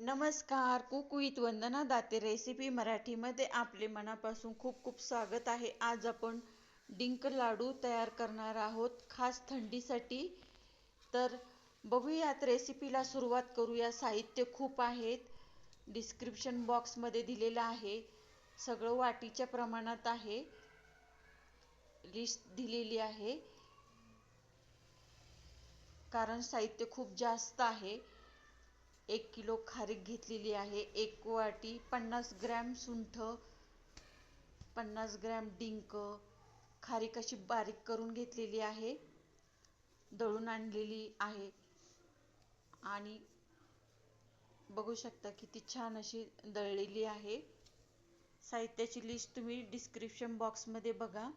नमस्कार cook with Vandana Date recipe मराठीमध्ये आपले मनापासून खूप खूप स्वागत आहे. आज आपण डिंक लाडू तयार करणार आहोत खास थंडीसाठी. तर बघूयात रेसिपीला सुरुवात करूया. साहित्य खूप आहेत. डिस्क्रिप्शन बॉक्समध्ये दिलेलं आहे. सगळं वाटीच्या प्रमाणात आहे. लिस्ट दिलेली आहे. कारण साहित्य खूप जास्त आहे. एक किलो खारीक घेतलेली आहे. एक वाटी पन्नास ग्रॅम सुंठ पन्नास ग्रॅम डिंक खारीक अशी बारीक करून घेतलेली आहे. दळून आणलेली आहे. आणि बघू शकता किती छान अशी दळलेली आहे. साहित्याची लिस्ट तुम्ही डिस्क्रिप्शन बॉक्समध्ये बघा.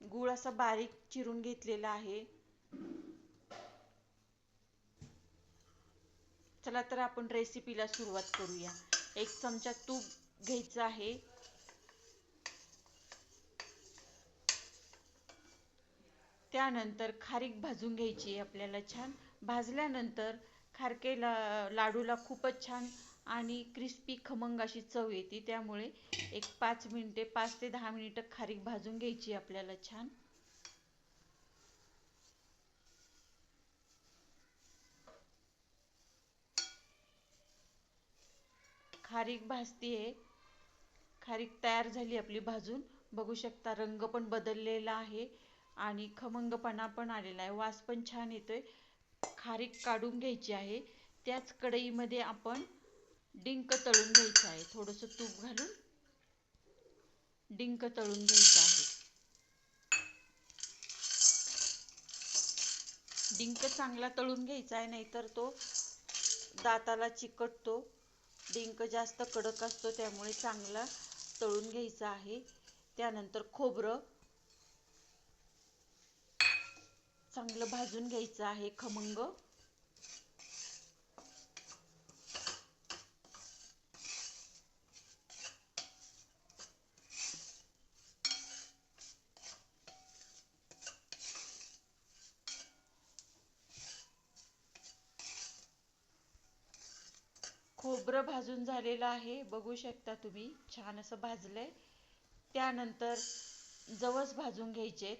गूळ असा बारीक चिरून घेतलेला आहे. चला तर आपण रेसिपीला सुरुवात करूया. एक चमचा तूप घ्यायचं आहे. त्यानंतर खारीक भाजून घ्यायची आपल्याला छान. भाजल्यानंतर खारके ला लाडूला खूपच छान आणि क्रिस्पी खमंग अशी चव येते. त्यामुळे एक पाच मिनटे पाच ते दहा मिनिटं खारीक भाजून घ्यायची आपल्याला छान. खारीक भाजतीये खारीक तयार झाली आपली भाजून. बघू शकता रंग पण बदललेला आहे आणि खमंगपणा पण आलेला आहे. वास पण छान येतोय. खारीक काढून घ्यायची आहे. त्याच कढईमध्ये आपण डिंक तळून घ्यायचं आहे. थोडंसं तूप घालून डिंक तळून घ्यायचं आहे. डिंक चांगला तळून घ्यायचा आहे नाहीतर तो दाताला चिकटतो. डिंक जास्त कडक असतो त्यामुळे चांगला तळून घ्यायचा आहे. त्यानंतर खोबरं चांगलं भाजून घ्यायचं आहे खमंग. खोबरं भाजून झालेलं आहे. बघू शकता तुम्ही छान असं भाजलंय. त्यानंतर जवस भाजून घ्यायचे.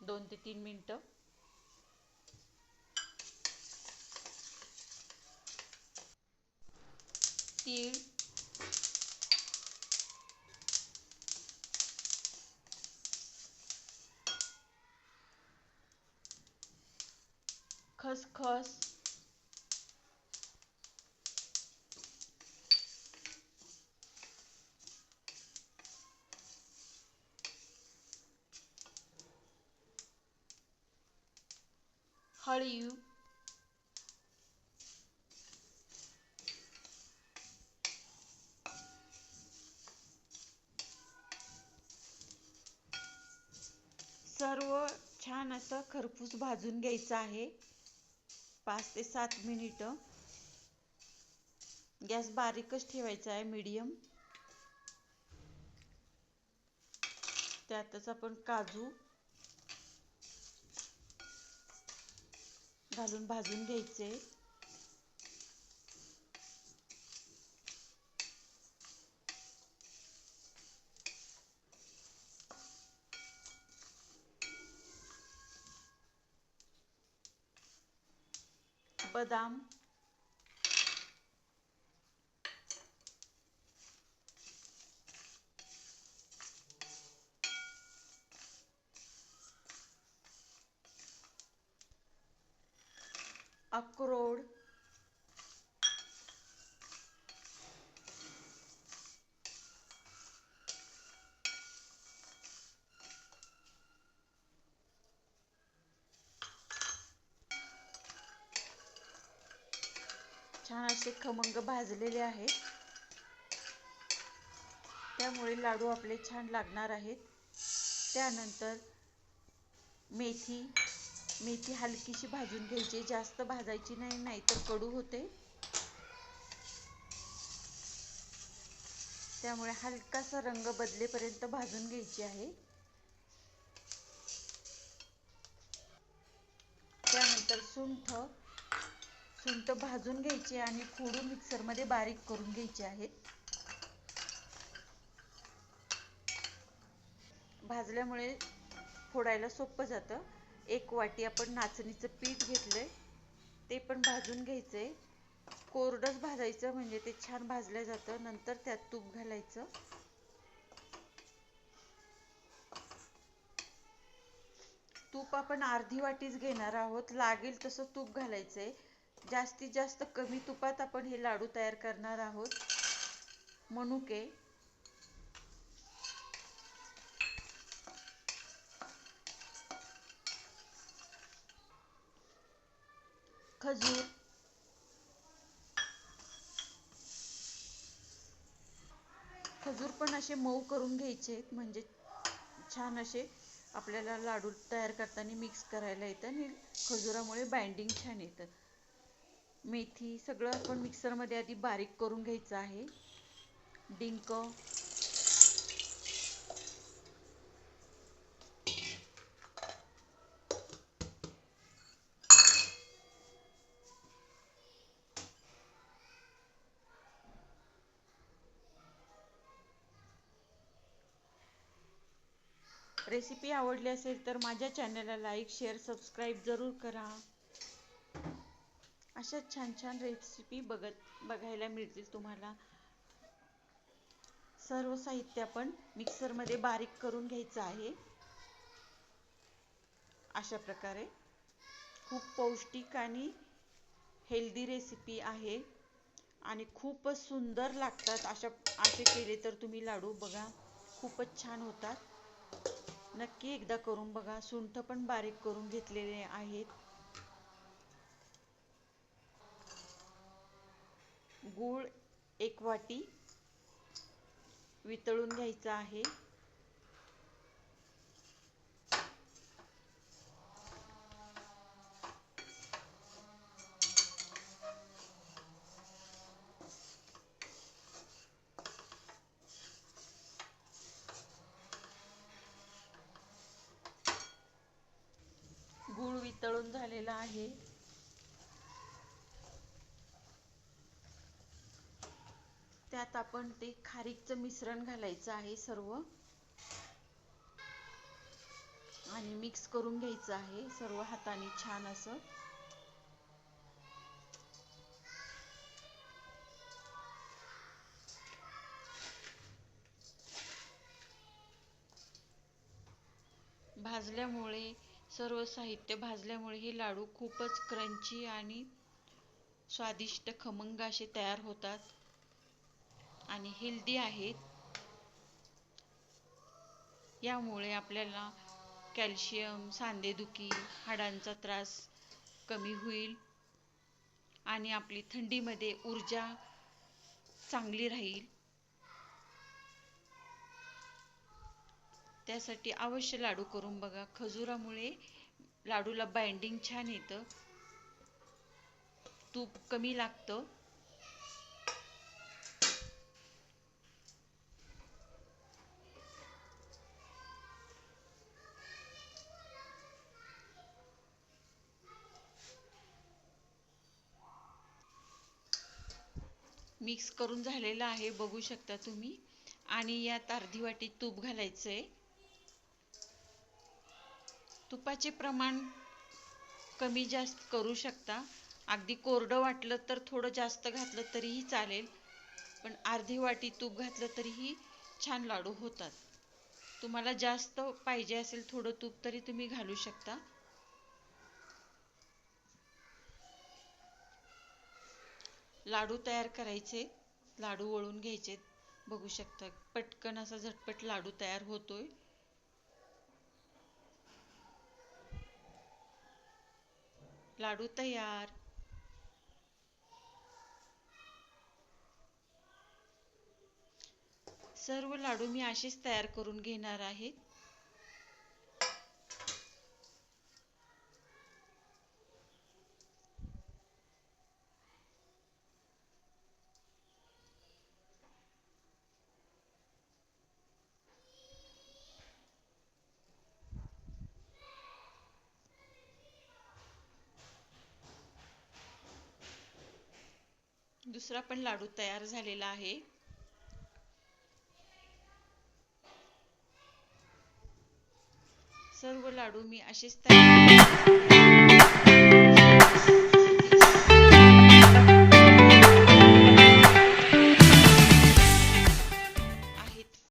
दोन ते तीन मिनटं. तीळ. खसखस. हळीव. सर्व छान असं खरपूस भाजून घ्यायचं आहे. पाच ते सात मिनिटं. गॅस बारीकच ठेवायचा आहे मीडियम. त्यातच आपण काजू घालून भाजून घ्यायचे. बदाम अक्रोड. छान असे खमंग भाजलेले आहेत. त्यामुळे लाडू आपले छान लागणार आहेत. त्यानंतर मेथी. मेथी हलकीशी भाजून घ्यायची जास्त भाजायची नाही नाहीतर कडू होते. त्यामुळे हलकासा रंग बदलेपर्यंत भाजून घ्यायची आहे. त्यानंतर सुंठ सुंठ भाजून घ्यायची आणि फोडून मिक्सरमध्ये बारीक करून घ्यायची आहेत भाजल्यामुळे फोडायला सोपं जातं. एक वाटी आपण नाचणीचं पीठ घेतलंय ते पण भाजून घ्यायचंय. कोरडंच भाजायचं म्हणजे ते छान भाजलं जातं नंतर त्यात तूप घालायचं. तूप आपण अर्धी वाटीच घेणार आहोत लागेल तसं तूप घालायचंय. जास्तीत जास्त कमी तुपात आपण हे लाडू तयार करणार आहोत. मनुके खजूर. खजूर पण असे मऊ करून घ्यायचे म्हणजे छान असे आपल्याला लाडू तयार करताना मिक्स करायला येतं आणि खजुरामुळे बाइंडिंग छान येतं. मेथी सगळं आपण मिक्सरमध्ये आधी बारीक करून घ्यायचं आहे. डिंक रेसिपी आवडली असेल तर माझ्या चॅनलला लाईक शेअर सबस्क्राईब जरूर करा. अशा छान छान रेसिपी बघत बघायला मिळतील तुम्हाला. सर्व साहित्य आपण मिक्सरमध्ये बारीक करून घ्यायचं आहे. अशा प्रकारे. खूप पौष्टिक आणि हेल्दी रेसिपी आहे. आणि खूपच सुंदर लागतात अशा असे केले तर तुम्ही लाडू बघा. खूपच छान होतात. नक्की एकदा करून बघा. सुंठ पण बारीक करून घेतलेले आहेत. गूळ एक वाटी वितळून घ्यायचा आहे. तळून झालेला आहे. त्यात आपण ते खारीकचं मिश्रण घालायचं आहे सर्व. आणि मिक्स करून घ्यायचं आहे सर्व हाताने छान असं. भाजल्यामुळे सर्व साहित्य भाजल्यामुळे हे लाडू खूपच क्रंची आणि स्वादिष्ट खमंग असे तयार होतात. आणि हेल्दी आहेत. यामुळे आपल्याला कॅल्शियम सांधेदुखी हाडांचा त्रास कमी होईल. आणि आपली थंडीमध्ये ऊर्जा चांगली राहील. त्यासाठी अवश्य लाडू करून बघा. खजुरामुळे लाडूला बाइंडिंग छान येतं. तूप कमी लागतं. मिक्स करून झालेलं आहे बघू शकता तुम्ही. आणि यात अर्धी वाटी तूप घालायचं आहे तुपाचे प्रमाण कमी जास्त करू शकता. अगदी कोरडं वाटलं तर थोडं जास्त घातलं तरीही चालेल पण अर्धी वाटी तूप घातलं तरीही छान लाडू होतात. तुम्हाला जास्त पाहिजे असेल थोडं तूप तरी तुम्ही घालू शकता. लाडू तयार करायचे लाडू वळून घ्यायचे. बघू शकता पटकन असा झटपट लाडू तयार होतोय. लाडू तयार. सर्व लाडू मी असेच तयार करून घेणार आहे. दुसरा पण लाडू तयार झालेला आहे. सर्व लाडू मी असेच तयार